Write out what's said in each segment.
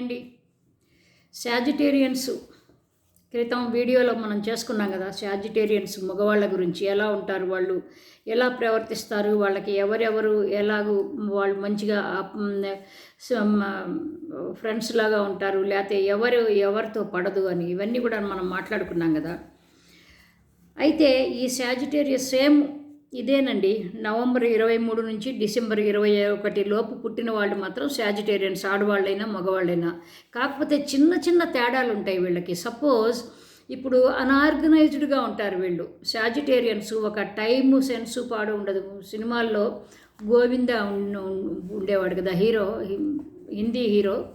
అండి శాజిటేరియన్స్ క్రితం వీడియోలో మనం చేసుకున్నాం కదా సాజిటేరియన్స్ మగవాళ్ళ గురించి. ఎలా ఉంటారు వాళ్ళు? ఎలా ప్రవర్తిస్తారు? వాళ్ళకి ఎవరెవరు? ఎలాగూ వాళ్ళు మంచిగా ఫ్రెండ్స్ లాగా ఉంటారు? లేకపోతే ఎవరు ఎవరితో పడదు అని ఇవన్నీ కూడా మనం మాట్లాడుకున్నాం కదా. అయితే ఈ శాజిటేరియస్ సేమ్ ఇదేనండి. నవంబర్ ఇరవై మూడు నుంచి డిసెంబర్ ఇరవై ఒకటి లోపు పుట్టిన వాళ్ళు మాత్రం సాజిటేరియన్స్ ఆడవాళ్ళైనా మగవాళ్ళైనా. కాకపోతే చిన్న చిన్న తేడాలు ఉంటాయి వీళ్ళకి. సపోజ్ ఇప్పుడు అనార్గనైజ్డ్గా ఉంటారు వీళ్ళు. సాజిటేరియన్స్ ఒక టైము సెన్సు పాడు ఉండదు. సినిమాల్లో గోవింద ఉండేవాడు కదా హీరో హిందీ హీరో.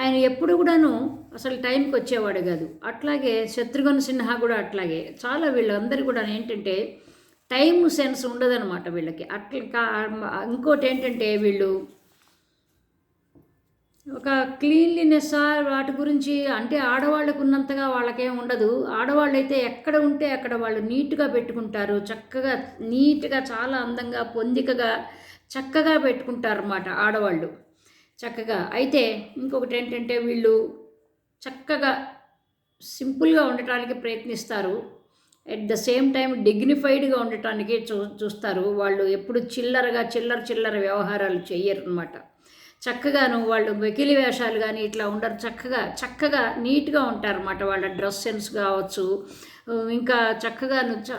ఆయన ఎప్పుడు కూడాను అసలు టైంకి వచ్చేవాడు కాదు. అట్లాగే శత్రుఘ్న సిన్హా కూడా అట్లాగే. చాలా వీళ్ళందరూ కూడా ఏంటంటే టైం సెన్స్ ఉండదన్నమాట వీళ్ళకి. అట్లా ఇంకోటి ఏంటంటే వీళ్ళు ఒక క్లీన్లీనెస్ వాటి గురించి అంటే ఆడవాళ్ళకు ఉన్నంతగా వాళ్ళకేం ఉండదు. ఆడవాళ్ళు అయితే ఎక్కడ ఉంటే అక్కడ వాళ్ళు నీట్గా పెట్టుకుంటారు. చక్కగా నీట్గా చాలా అందంగా పొందికగా చక్కగా పెట్టుకుంటారు అన్నమాట ఆడవాళ్ళు. చక్కగా. అయితే ఇంకొకటి ఏంటంటే వీళ్ళు చక్కగా సింపుల్గా ఉండటానికి ప్రయత్నిస్తారు. ఎట్ ద సేమ్ టైం డిగ్నిఫైడ్గా ఉండటానికి చూ చూస్తారు. వాళ్ళు ఎప్పుడు చిల్లరగా చిల్లర చిల్లర వ్యవహారాలు చేయరు అనమాట చక్కగాను వాళ్ళు వెకిలి వేషాలు కానీ ఇట్లా ఉండరు. చక్కగా చక్కగా నీట్గా ఉంటారన్నమాట వాళ్ళ డ్రెస్ సెన్స్ కావచ్చు. ఇంకా చక్కగాను చ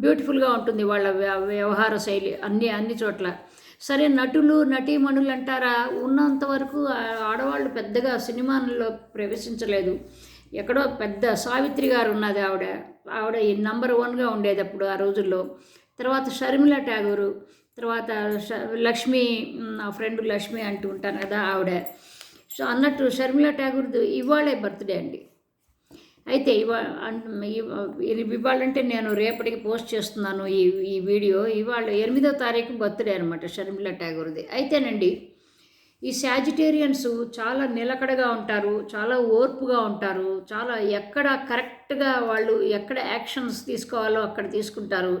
బ్యూటిఫుల్గా ఉంటుంది వాళ్ళ వ్య- వ్యవహార శైలి అన్ని అన్ని చోట్ల. సరే నటులు నటీమణులు అంటారా? ఉన్నంత వరకు ఆడవాళ్ళు పెద్దగా సినిమాల్లో ప్రవేశించలేదు. ఎక్కడో పెద్ద సావిత్రి గారు ఉన్నది ఆవిడ. ఆవిడ ఈ నంబర్ వన్గా ఉండేది అప్పుడు ఆ రోజుల్లో. తర్వాత షర్మిల ఠాగూరు తర్వాత ష- లక్ష్మి నా ఫ్రెండ్ లక్ష్మి అంటూ ఉంటాను కదా ఆవిడ. సో అన్నట్టు షర్మిల ఠాగూర్ది ఇవాళే బర్త్డే అండి. అయితే ఇవా ఇవాళంటే నేను రేపటికి పోస్ట్ చేస్తున్నాను ఈ ఈ వీడియో. ఇవాళ ఎనిమిదో తారీఖు బర్త్డే అనమాట షర్మిల ఠాగూర్ది. అయితేనండి ఈ శాజిటేరియన్స్ చాలా నిలకడగా ఉంటారు చాలా ఓర్పుగా ఉంటారు చాలా ఎక్కడ కరెక్ట్గా వాళ్ళు ఎక్కడ యాక్షన్స్ తీసుకోవాలో అక్కడ తీసుకుంటారు.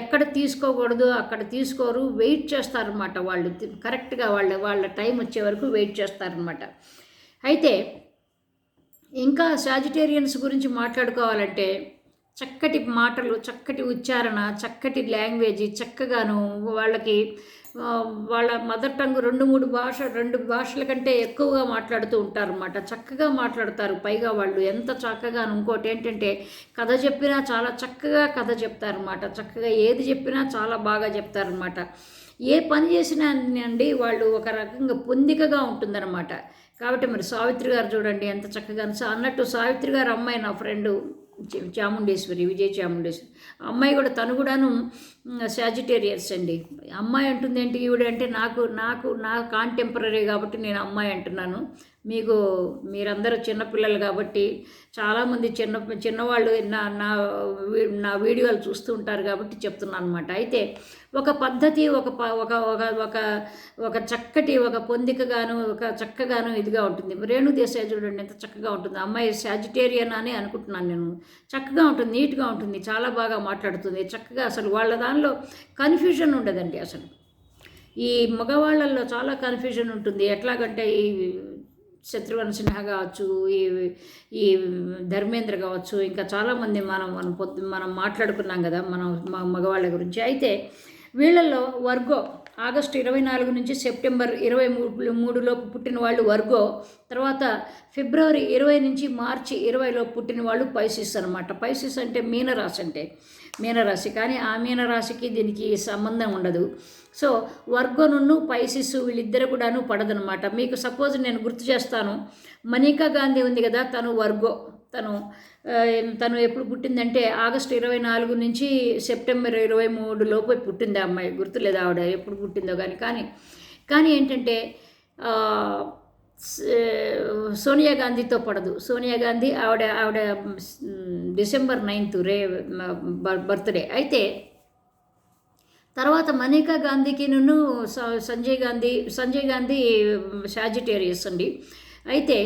ఎక్కడ తీసుకోకూడదు అక్కడ తీసుకోరు వెయిట్ చేస్తారనమాట వాళ్ళు. కరెక్ట్గా వాళ్ళ వాళ్ళ టైం వచ్చే వరకు వెయిట్ చేస్తారనమాట అయితే ఇంకా సాజిటేరియన్స్ గురించి మాట్లాడుకోవాలంటే చక్కటి మాటలు చక్కటి ఉచ్చారణ చక్కటి లాంగ్వేజ్ చక్కగాను వాళ్ళకి వాళ్ళ మదర్ టంగ్ రెండు మూడు భాష రెండు భాషల కంటే ఎక్కువగా మాట్లాడుతూ ఉంటారన్నమాట. చక్కగా మాట్లాడతారు. పైగా వాళ్ళు ఎంత చక్కగా ఇంకోటి ఏంటంటే కథ చెప్పినా చాలా చక్కగా కథ చెప్తారన్నమాట. చక్కగా ఏది చెప్పినా చాలా బాగా చెప్తారనమాట ఏ పని చేసినా అండి వాళ్ళు ఒక రకంగా పొందికగా ఉంటుందన్నమాట. కాబట్టి మరి సావిత్రి గారు చూడండి ఎంత చక్కగా అన్నట్టు సావిత్రి గారు అమ్మాయి నా ఫ్రెండు. చాముండేశ్వరి విజయ చాముండేశ్వరి. అమ్మాయి కూడా తను కూడాను సాజిటేరియస్ అండి. అమ్మాయి అంటుంది ఏంటి ఈవిడంటే నాకు నాకు నా కాంటెంపరీ కాబట్టి నేను అమ్మాయి అంటున్నాను. మీకు మీరందరూ చిన్నపిల్లలు కాబట్టి చాలామంది చిన్న చిన్నవాళ్ళు నా నా వీ- నా వీడియోలు చూస్తూ ఉంటారు కాబట్టి చెప్తున్నాను అనమాట అయితే ఒక పద్ధతి ఒక ప- ఒక ఒక ఒక ఒక చక్కటి ఒక పొందికగాను ఒక చక్కగాను ఇదిగా ఉంటుంది. రేణు దేశాయ్ చూడండి ఎంత చక్కగా ఉంటుంది. అమ్మాయి సాజిటేరియన్ అని అనుకుంటున్నాను నేను. చక్కగా ఉంటుంది నీట్గా ఉంటుంది చాలా బాగా మాట్లాడుతుంది. చక్కగా అసలు వాళ్ళ దానిలో కన్ఫ్యూజన్ ఉండదండి అసలు. ఈ మగవాళ్ళల్లో చాలా కన్ఫ్యూజన్ ఉంటుంది. ఎట్లాగంటే ఈ శత్రుఘ్న సిన్హా కావచ్చు ఈ ఈ ధర్మేంద్ర కావచ్చు ఇంకా చాలామంది మనం మనం పొద్దు మనం మాట్లాడుకున్నాం కదా మనం మగవాళ్ళ గురించి. అయితే వీళ్ళల్లో వర్గో ఆగస్టు ఇరవై నాలుగు నుంచి సెప్టెంబర్ ఇరవై మూడు మూడులోపు పుట్టిన వాళ్ళు వర్గో తర్వాత ఫిబ్రవరి ఇరవై నుంచి మార్చి ఇరవైలో పుట్టిన వాళ్ళు పైసిస్ అనమాట పైసిస్ అంటే మీనరాశి అంటే మీనరాశి. కానీ ఆ మీనరాశికి దీనికి సంబంధం ఉండదు. సో వర్గోనున్ను పైసిస్ వీళ్ళిద్దరు కూడాను పడదనమాట మీకు సపోజ్ నేను గుర్తు చేస్తాను. మనీకా గాంధీ ఉంది కదా తను వర్గో. తను తను ఎప్పుడు పుట్టిందంటే ఆగస్టు ఇరవై నాలుగు నుంచి సెప్టెంబర్ ఇరవై మూడు లోపు పుట్టింది ఆ అమ్మాయి. గుర్తులేదు ఆవిడ? ఎప్పుడు పుట్టిందో కానీ కానీ కానీ ఏంటంటే సోనియా గాంధీతో పడదు. సోనియా గాంధీ ఆవిడ ఆవిడ డిసెంబర్ నైన్త్ రే బర్త్డే. అయితే తర్వాత మనీకా గాంధీకి నన్ను సంజయ్ గాంధీ సంజయ్ గాంధీ సాజిటేరియస్ అండి. అయితే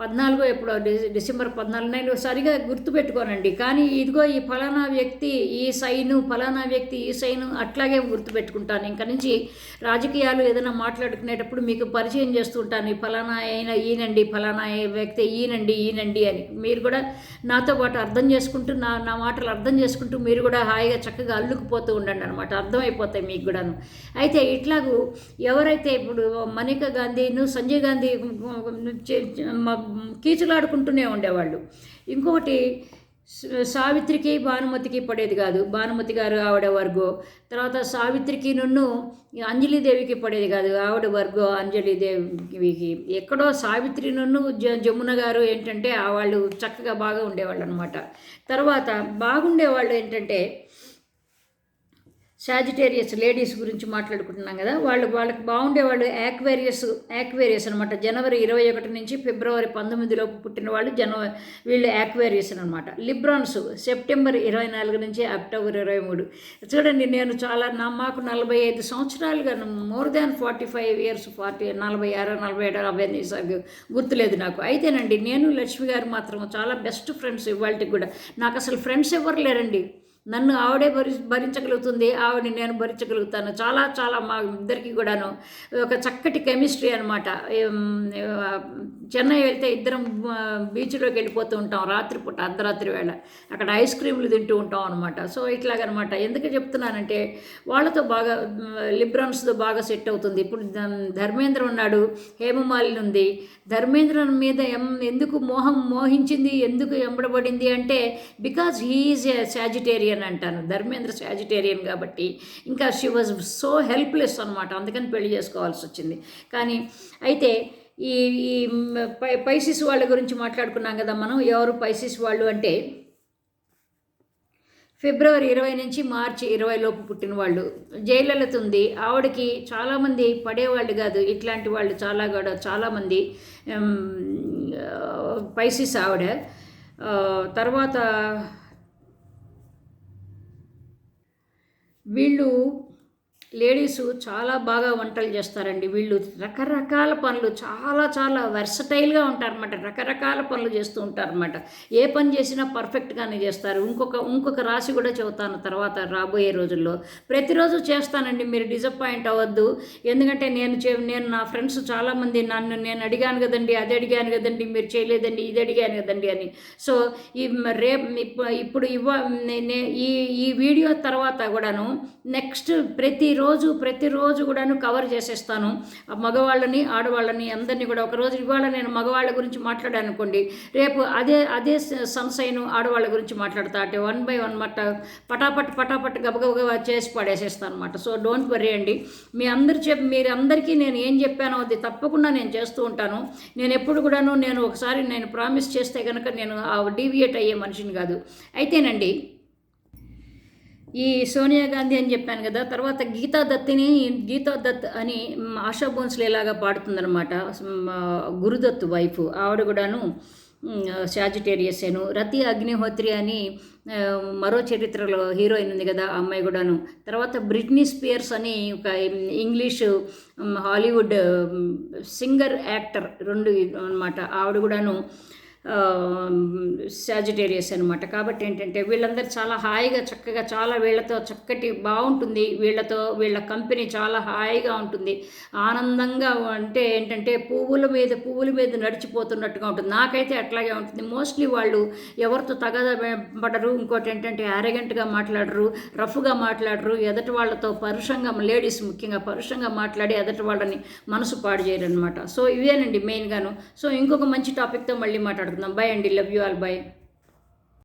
పద్నాలుగో ఎప్పుడో డిసెంబర్ పద్నాలుగు నేను సరిగా గుర్తుపెట్టుకోనండి. కానీ ఇదిగో ఈ ఫలానా వ్యక్తి ఈ సైను ఫలానా వ్యక్తి ఈ సైను అట్లాగే గుర్తుపెట్టుకుంటాను. ఇంక నుంచి రాజకీయాలు ఏదైనా మాట్లాడుకునేటప్పుడు మీకు పరిచయం చేస్తుంటాను ఈ ఫలానా అయిన ఈయనండి ఫలానా ఏ వ్యక్తి ఈయనండి ఈయనండి అని. మీరు కూడా నాతో పాటు అర్థం చేసుకుంటూ నా నా మాటలు అర్థం చేసుకుంటూ మీరు కూడా హాయిగా చక్కగా అల్లుకుపోతూ ఉండండి అనమాట అర్థమైపోతాయి మీకు కూడాను. అయితే ఇట్లాగూ ఎవరైతే ఇప్పుడు మనేకా గాంధీను సంజయ్ గాంధీ కీచులాడుకుంటూనే ఉండేవాళ్ళు. ఇంకొకటి సావిత్రికి భానుమతికి పడేది కాదు. భానుమతి గారు ఆవిడ వర్గో. తర్వాత సావిత్రికి నున్ను అంజలిదేవికి పడేది కాదు. ఆవిడ వర్గో అంజలిదేవికి. ఎక్కడో సావిత్రి నన్ను జ జమున గారు ఏంటంటే ఆ వాళ్ళు చక్కగా బాగా ఉండేవాళ్ళు అనమాట తర్వాత బాగుండేవాళ్ళు ఏంటంటే సాజిటేరియస్ లేడీస్ గురించి మాట్లాడుకుంటున్నాం కదా వాళ్ళు వాళ్ళకి బాగుండే వాళ్ళు యాక్వేరియస్ యాక్వేరియస్ అనమాట జనవరి ఇరవై ఒకటి నుంచి ఫిబ్రవరి పంతొమ్మిదిలోపు పుట్టిన వాళ్ళు జనవరి వీళ్ళు యాక్వేరియస్ అనమాట లిబ్రాన్స్ సెప్టెంబర్ ఇరవై నాలుగు నుంచి అక్టోబర్ ఇరవై మూడు. చూడండి నేను చాలా నా మాకు నలభై ఐదు సంవత్సరాలుగా more than forty five years forty నలభై ఆరు నలభై ఏడు నలభై ఎనిమిది గుర్తులేదు నాకు. అయితేనండి నేను లక్ష్మి గారు మాత్రం చాలా బెస్ట్ ఫ్రెండ్స్ ఇవాళకి కూడా. నాకు అసలు ఫ్రెండ్స్ ఎవరు లేరండి. నన్ను ఆవిడే భరి భరించగలుగుతుంది ఆవిడని నేను భరించగలుగుతాను. చాలా చాలా మా ఇద్దరికి కూడాను ఒక చక్కటి కెమిస్ట్రీ అనమాట చెన్నై వెళ్తే ఇద్దరం బీచ్లోకి వెళ్ళిపోతూ ఉంటాం రాత్రిపూట అర్ధరాత్రి వేళ. అక్కడ ఐస్ క్రీమ్లు తింటూ ఉంటాం అనమాట సో ఇట్లాగనమాట. ఎందుకు చెప్తున్నానంటే వాళ్ళతో బాగా లిబ్రాన్స్తో బాగా సెట్ అవుతుంది. ఇప్పుడు ధర్మేంద్ర ఉన్నాడు హేమమాలిని ఉంది. ధర్మేంద్ర మీద ఎం ఎందుకు మోహం మోహించింది ఎందుకు ఎంబడబడింది అంటే బికాజ్ హీఈస్ సాజిటేరియన్. సాజిటేరియన్ అంటాను. ధర్మేంద్ర సాజిటేరియన్ కాబట్టి ఇంకా షీ వాజ్ సో హెల్ప్లెస్ అనమాట అందుకని పెళ్ళి చేసుకోవాల్సి వచ్చింది. కానీ అయితే ఈ ఈ పై పైసిస్ వాళ్ళ గురించి మాట్లాడుకున్నాం కదా మనం. ఎవరు పైసిస్ వాళ్ళు అంటే ఫిబ్రవరి ఇరవై నుంచి మార్చి ఇరవై లోపు పుట్టిన వాళ్ళు. జయలలిత ఉంది. ఆవిడకి చాలామంది పడేవాళ్ళు కాదు. ఇట్లాంటి వాళ్ళు చాలా కూడా చాలామంది పైసిస్ ఆవిడ. తర్వాత వీళ్ళు లేడీసు చాలా బాగా వంటలు చేస్తారండి. వీళ్ళు రకరకాల పనులు చాలా చాలా వెర్సటైల్గా ఉంటారన్నమాట. రకరకాల పనులు చేస్తూ ఉంటారన్నమాట. ఏ పని చేసినా పర్ఫెక్ట్గానే చేస్తారు. ఇంకొక ఇంకొక రాశి కూడా చెబుతాను తర్వాత రాబోయే రోజుల్లో. ప్రతిరోజు చేస్తానండి. మీరు డిసప్పాయింట్ అవ్వద్దు. ఎందుకంటే నేను చే నేను నా ఫ్రెండ్స్ చాలామంది నన్ను నేను అడిగాను కదండి అది అడిగాను కదండి మీరు చేయలేదండి ఇది అడిగాను కదండి అని. సో ఈ రేపు ఇప్పుడు ఇవ్వ నే- ఈ ఈ వీడియో తర్వాత కూడాను నెక్స్ట్ ప్రతి ప్రతిరోజు ప్రతిరోజు కూడాను కవర్ చేసేస్తాను. ఆ మగవాళ్ళని ఆడవాళ్ళని అందరినీ కూడా ఒకరోజు ఇవాళ నేను మగవాళ్ళ గురించి మాట్లాడాను అనుకోండి రేపు అదే అదే సంశయను ఆడవాళ్ళ గురించి మాట్లాడతా అంటే వన్ బై వన్ మాట పటాపట్ పటాపట్ గబగబగా చేసి పడేసేస్తాను అనమాట సో డోంట్ వరీ అండి. మీ అందరు చెప్ మీరు అందరికీ నేను ఏం చెప్పానో అది తప్పకుండా నేను చేస్తూ ఉంటాను. నేను ఎప్పుడు కూడాను నేను ఒకసారి నేను ప్రామిస్ చేస్తే కనుక నేను ఆ డీవియేట్ అయ్యే మనిషిని కాదు. అయితేనండి ఈ సోనియా గాంధీ అని చెప్పాను కదా తర్వాత గీతా దత్తిని గీతా దత్ అని ఆశా భోన్స్లే లాగా పాడుతుందనమాట గురుదత్ వైఫ్. ఆవిడ కూడాను సాజిటేరియసేను రతి అగ్నిహోత్రి అని మరో చరిత్రలో హీరోయిన్ ఉంది కదా ఆ అమ్మాయి కూడాను. తర్వాత బ్రిట్నీ స్పియర్స్ అని ఒక ఇంగ్లీషు హాలీవుడ్ సింగర్ యాక్టర్ రెండు అనమాట ఆవిడ కూడాను సాజిటేరియస్ అనమాట కాబట్టి ఏంటంటే వీళ్ళందరూ చాలా హాయిగా చక్కగా చాలా వీళ్ళతో చక్కటి బాగుంటుంది. వీళ్ళతో వీళ్ళ కంపెనీ చాలా హాయిగా ఉంటుంది. ఆనందంగా అంటే ఏంటంటే పువ్వుల మీద పువ్వుల మీద నడిచిపోతున్నట్టుగా ఉంటుంది. నాకైతే అట్లాగే ఉంటుంది. మోస్ట్లీ వాళ్ళు ఎవరితో తగద పడరు. ఇంకోటి ఏంటంటే అరగెంట్గా మాట్లాడరు రఫ్గా మాట్లాడరు. ఎదటి వాళ్ళతో పరుషంగా లేడీస్ ముఖ్యంగా పరుషంగా మాట్లాడి ఎదటి వాళ్ళని మనసు పాడు చేయరు అనమాట సో ఇవేనండి మెయిన్గాను. సో ఇంకొక మంచి టాపిక్తో మళ్ళీ Number Mumbai and I love you all. Bye.